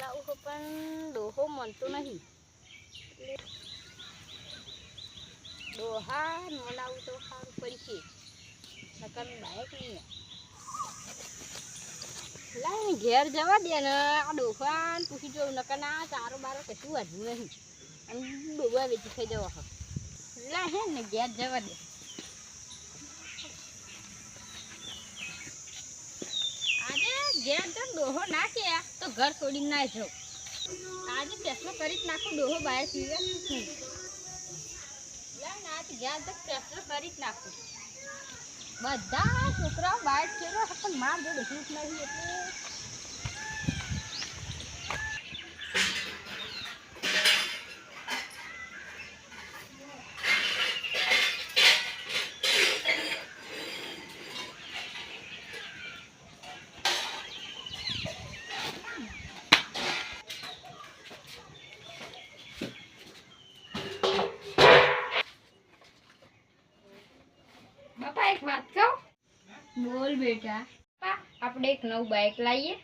હો પણ ડોહો મળતો નહીં. એટલે ડોહા લાવું તો સારું પડશે. નકર બાઈક નહીં લાય ઘેર જવા દે ને, આ ડોફાને પૂછી જોઉં, નકર ના ચારો બારો કશું વાંધું નહીં. અને ડોબા વેચી ખાઈ જવા લા હે ને ઘેર જવા દે. આજે ઘેર તો ડોહો ના કે તો ઘર છોડીને ના જાઉં. આજે ચશ્મો કરી જ નાખું, ડોહો બહાર પીવે. ના ઘેર તો ફેસલો કરી જ નાખું. બધા છોકરાઓ બહાર ફેરો પણ માર જોડે જ નહીં એટલે બાપા એક વાત કહું બોલ બેટા. આપણે એક નવું બાઇક લાવીએ.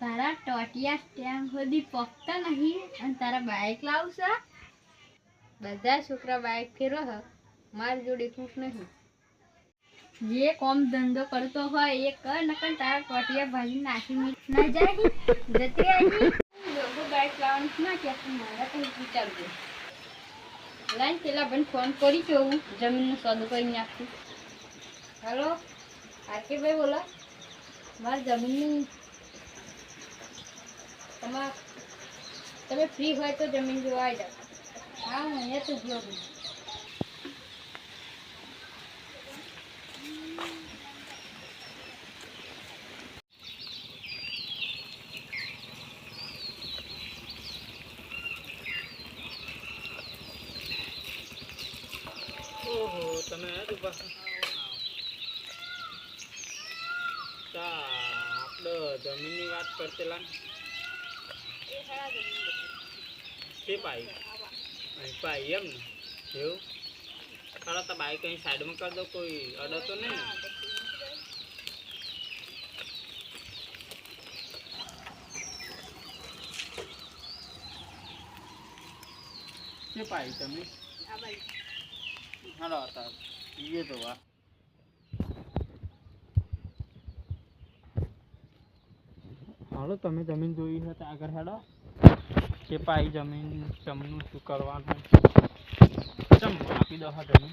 તારા ટોટિયા સ્ટેન્ડ સુધી પકતા નહીં અને તારા બાઇક લાવશે? બધા છોકરા બાઇક ફેરો હ મારી જોડે ખુશ નહીં. જે કોમ ધંધો કરતો હોય એ કર નકર તારા ટોટિયા ભાજી નાખી ના જાય. જતી આવી લોકો બાઇક લાવવાનું ના કે મારા કંઈ વિચારજો. લાઈન પેલા ભાઈને ફોન કરી જોઉં જમીનનો સોદો કરી નાખું હેલો? આરકેભાઈ બોલો મારે જમીનની તમાર તમે ફ્રી હોય તો જમીન જોવા આવી જાઓ હા હું અહીંયા તો ઊભો છું ઓહો તમે હજુ પાછા તા આપણે જમીનની વાત કરતેલા તે પાઈ અહીં ભાઈ. એમ ને? એવું? ખરા તો બાઈક અહીં સાઈડમાં કરી દો કોઈ અડે તો નહીં ને ભાઈ પાઈ તમે હાલો હતા એ તો વાહ. હાલો, તમે જમીન જોઈ છે તો આગળ, હેડો. કે પાઈ જમીન, જમનું શું કરવાનું? ચમ, આપી દો હા જમીન.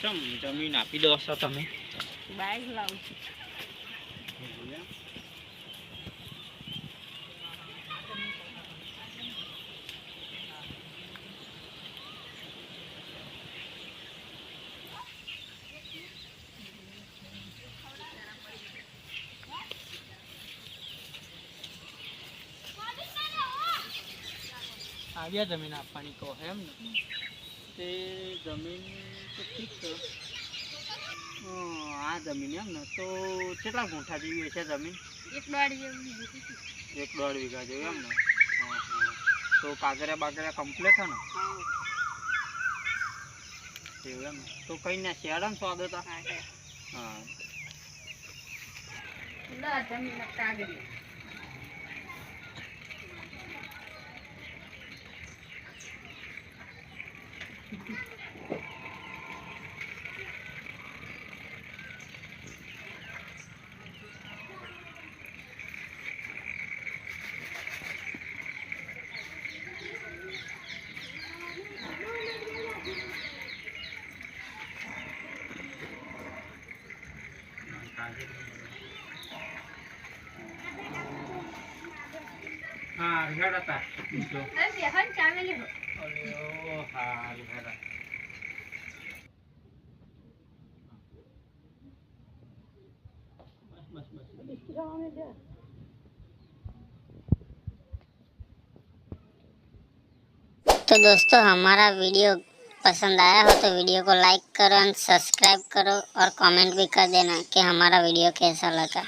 ચમ, જમીન આપી દો છો તમે. બાઇક લાવું છું. આવ્યા જમીન આપવાની કહો એમ ને તે જમીન તો ઠીક છે. આ જમીન એમ ને. તો કેટલા ગુંઠા જેવી છે જમીન? એક દોઢ જેવી એક દોઢ વીઘા જેવી એમ ને? હા, હા. તો કાગરિયા બાગરિયા કમ્પ્લીટ છે ને? એવું એમ ને. તો કઈ ના શિયાળા ને સ્વાદ હતા तो दोस्तों हमारा वीडियो पसंद आया हो तो वीडियो को लाइक करो एंड सब्सक्राइब करो और कमेंट भी कर देना कि हमारा वीडियो कैसा लगा।